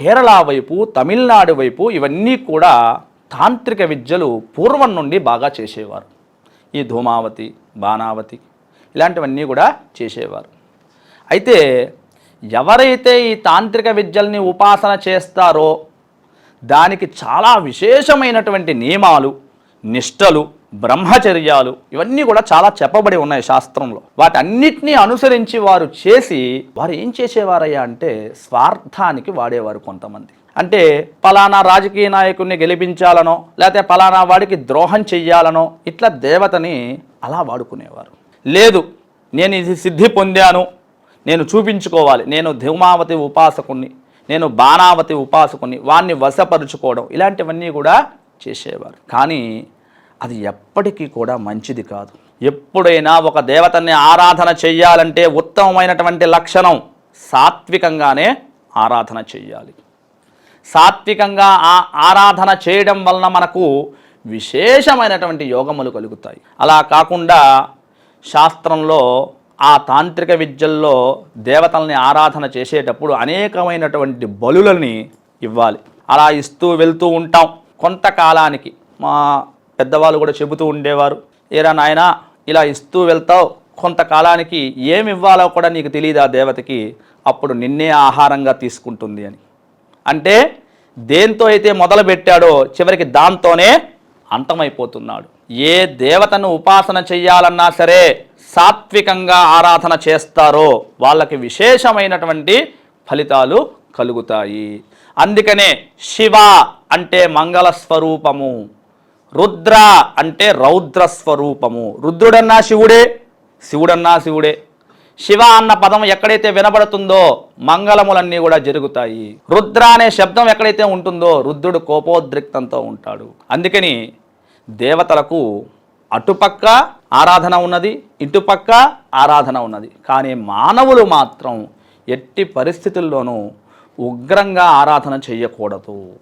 కేరళ వైపు తమిళనాడు వైపు ఇవన్నీ కూడా తాంత్రిక విద్యలు పూర్వం నుండి బాగా చేసేవారు. ఈ ధూమావతి బాణావతి ఇలాంటివన్నీ కూడా చేసేవారు. అయితే ఎవరైతే ఈ తాంత్రిక విద్యల్ని ఉపాసన చేస్తారో దానికి చాలా విశేషమైనటువంటి నియమాలు నిష్టలు బ్రహ్మచర్యాలు ఇవన్నీ కూడా చాలా చెప్పబడి ఉన్నాయి శాస్త్రంలో. వాటన్నిటినీ అనుసరించి వారు చేసి వారు ఏం చేసేవారయ్యా అంటే స్వార్థానికి వాడేవారు కొంతమంది. అంటే పలానా రాజకీయ నాయకుడిని గెలిపించాలనో లేకపోతే పలానా వాడికి ద్రోహం చెయ్యాలనో ఇట్లా దేవతని అలా వాడుకునేవారు. లేదు నేను ఇది సిద్ధి పొందాను నేను చూపించుకోవాలి నేను ధూమావతి ఉపాసకుణ్ణి నేను బాణావతి ఉపాసకుని వాణ్ణి వశపరుచుకోవడం ఇలాంటివన్నీ కూడా చేసేవారు. కానీ అది ఎప్పటికీ కూడా మంచిది కాదు. ఎప్పుడైనా ఒక దేవతని ఆరాధన చెయ్యాలంటే ఉత్తమమైనటువంటి లక్షణం సాత్వికంగానే ఆరాధన చెయ్యాలి. సాత్వికంగా ఆ ఆరాధన చేయడం వలన మనకు విశేషమైనటువంటి యోగములు కలుగుతాయి. అలా కాకుండా శాస్త్రంలో ఆ తాంత్రిక విద్యల్లో దేవతల్ని ఆరాధన చేసేటప్పుడు అనేకమైనటువంటి బలులని ఇవ్వాలి. అలా ఇస్తూ వెళ్తూ ఉంటాం. కొంతకాలానికి మా పెద్దవాళ్ళు కూడా చెబుతూ ఉండేవారు. ఏరా నాయనా ఇలా ఇస్తూ వెళ్తావు కొంతకాలానికి ఏమి ఇవ్వాలో కూడా నీకు తెలియదు ఆ దేవతకి? అప్పుడు నిన్నే ఆహారంగా తీసుకుంటుంది అని. అంటే దేంతో అయితే మొదలు పెట్టాడో చివరికి దాంతోనే అంతమైపోతున్నాడు. ఏ దేవతను ఉపాసన చెయ్యాలన్నా సరే సాత్వికంగా ఆరాధన చేస్తారో వాళ్ళకి విశేషమైనటువంటి ఫలితాలు కలుగుతాయి. అందుకనే శివ అంటే మంగళ స్వరూపము రుద్ర అంటే రౌద్ర స్వరూపము. రుద్రుడన్నా శివుడే శివుడన్నా శివుడే. శివ అన్న పదం ఎక్కడైతే వినబడుతుందో మంగళములన్నీ కూడా జరుగుతాయి. రుద్ర అనే శబ్దం ఎక్కడైతే ఉంటుందో రుద్రుడు కోపోద్రిక్తంతో ఉంటాడు. అందుకని దేవతలకు అటుపక్క ఆరాధన ఉన్నది ఇటుపక్క ఆరాధన ఉన్నది. కానీ మానవులు మాత్రం ఎట్టి పరిస్థితుల్లోనూ ఉగ్రంగా ఆరాధన చేయకూడదు.